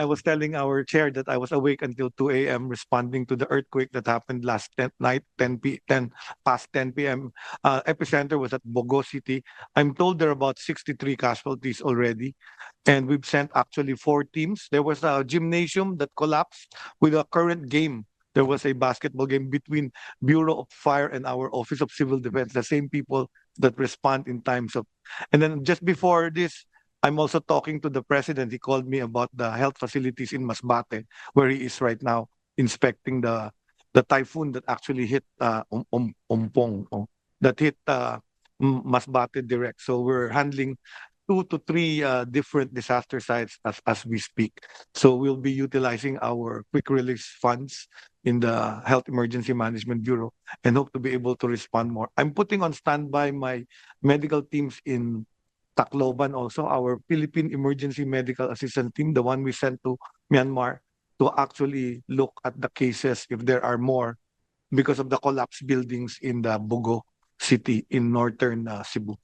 I was telling our chair that I was awake until 2 a.m. responding to the earthquake that happened last 10, night, 10 p 10 past 10 p.m. Uh, epicenter was at Bogo City. I'm told there are about 63 casualties already, and we've sent actually four teams. There was a gymnasium that collapsed with a current game. There was a basketball game between Bureau of Fire and our Office of Civil Defense, the same people that respond in times of. And then just before this, I'm also talking to the president. He called me about the health facilities in Masbate, where he is right now inspecting the the typhoon that actually hit uh, um, um, Umpong, oh, that hit uh, Masbate direct. So we're handling two to three uh, different disaster sites as, as we speak. So we'll be utilizing our quick release funds in the Health Emergency Management Bureau and hope to be able to respond more. I'm putting on standby my medical teams in Tacloban also, our Philippine Emergency Medical Assistance Team, the one we sent to Myanmar to actually look at the cases if there are more because of the collapsed buildings in the Bogo city in northern uh, Cebu.